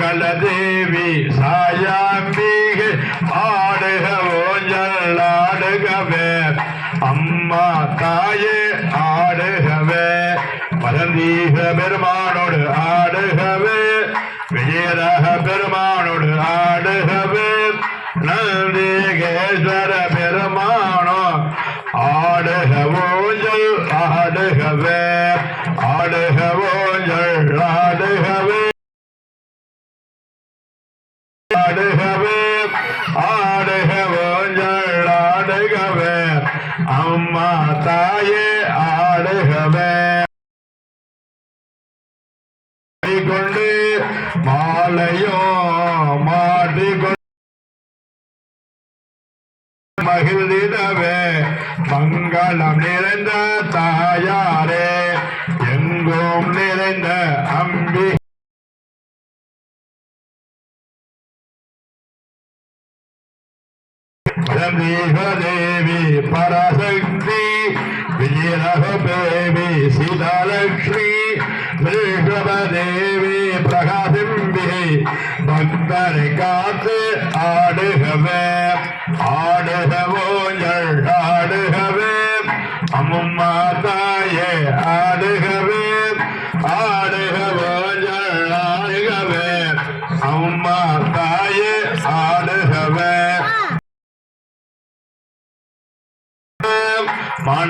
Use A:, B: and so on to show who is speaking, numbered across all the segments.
A: மங்கள தேவி சாயாம்பிகை ஆடுக ஓஞ்சல் அம்மா தாயே ஆடுகவே. பரந்தீக பெருமானோடு ஆடுகவே. விஜயரக பெருமானோடு ஆடுகவே. நந்திகேஸ்வர பெருமானோ ஆடுக ஊஞ்சல் ஆடுகவே. ஆடுகவோ ஆடுகவே ஆடுகவோஞ்சல் ஆடுகவே. அம்மா தாயே ஆடுகவே. கொண்டு மாலையோ மாட்டிக்கொண்டு மகிழ்ந்திடவே. மங்களம் நிறைந்த தாயாரே எங்கும் நிறைந்த அம்பி தேவி பராசக்தி விஜயரக தேவி சீதாலட்சுமி தேவி பிரகாசிம்பி பக்தரை காத்து ஆடுகவே ஆடுகவோ ஆடுகவே அம்மா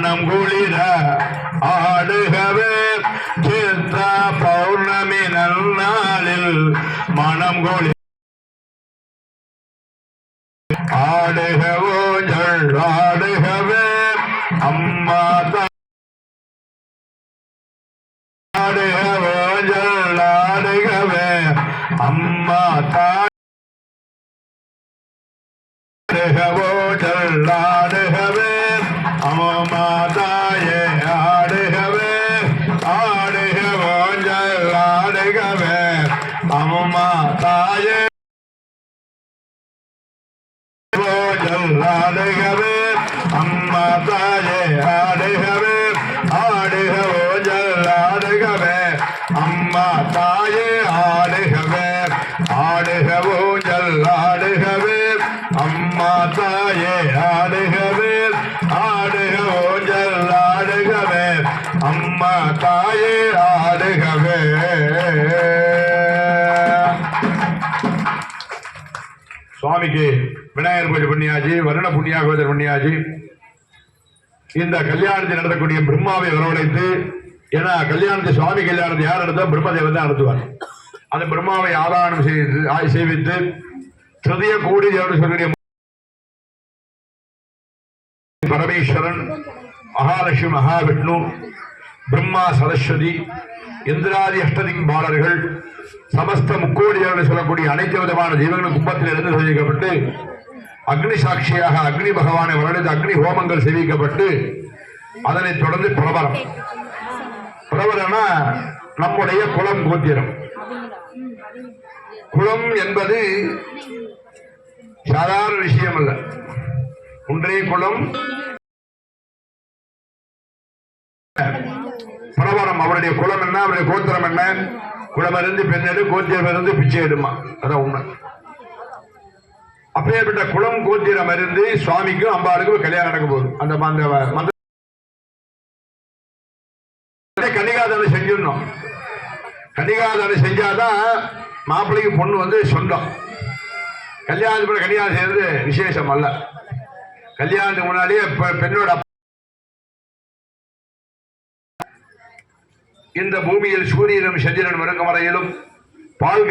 A: மனம் குளிர ஆடுகவே. சித்த பௌர்ணமி நன்னாளில் மனம் குளிர ஆடுகவோ ஆடுகவே அம்மா தா- ஆடுகவோ ஆடுகவே அம்மா தாடுகவோ ஆடுகவோ ஆடுகவே அம்மா தாயே. ஆடுகவே அம்மா தாயே ஆடுகவே ஆடுகவோ ஆடுகவே அம்மா தாயே ஆடுகவே ஆடுகவோ ஆடுகவே அம்மா தாயே ஆடுகவே ஆடுகவோ ஆடுகவே அம்மா தாயே ஆடுகவே. சுவாமிக்கு விநாயகர் பூஜை பண்ணியாச்சு வருண புண்ணியாகோதர் பண்ணியாச்சு. இந்த கல்யாணத்தை நடத்தக்கூடிய பிரம்மாவை வரவழைத்து ஏன்னா கல்யாணத்தை சுவாமி கல்யாணத்தை யார் நடத்தா? பிரம்மதேவன் தான் நடத்துவார். அந்த பிரம்மாவை ஆதாரம் செய்து ஆய் செய்வித்து திருதிய கூடி சொல்லக்கூடிய பரமேஸ்வரன் மகாலட்சுமி மகாவிஷ்ணு பிரம்மா சரஸ்வதி இந்திராதி அஷ்டதிங்பாளர்கள் சமஸ்த முக்கோடியர்கள் சொல்லக்கூடிய அனைத்து விதமான ஜீவங்களும் கும்பத்தில் இருந்து செய்விக்கப்பட்டு அக்னி சாட்சியாக அக்னி பகவானை வரவழைத்து அக்னி ஹோமங்கள் செய்விக்கப்பட்டு அதனைத் தொடர்ந்து பிரபலம். பிரபலம்னா நம்முடைய குலம் கோத்திரம். குலம் என்பது சாதாரண விஷயம் அல்ல ஒன்றே குலம். பிரபலம் அவருடைய குலம் என்ன அவருடைய கோத்திரம் என்ன? குலமிருந்து பெண்ணெடு கோத்திரம் இருந்து பிச்சை எடுமா? அதான் உண்மை. அப்பேற்பட்ட குளம் கோத்திரம் இருந்து சுவாமிக்கும் அம்பாளுக்கும் கல்யாணம் நடக்க போகுது அந்த மந்த செஞ்சிடணும் கன்னிகாதானை செஞ்சாதான் மாப்பிள்ளைக்கு பொண்ணு வந்து சொந்தம். கல்யாணத்துக்கு கல்யாணம் செய்யறது விசேஷம் அல்ல. கல்யாணத்துக்கு முன்னாடியே பெண்ணோட இந்த பூமியில் சூரியனும் சந்திரனும் இருக்கும் வரையிலும் பால்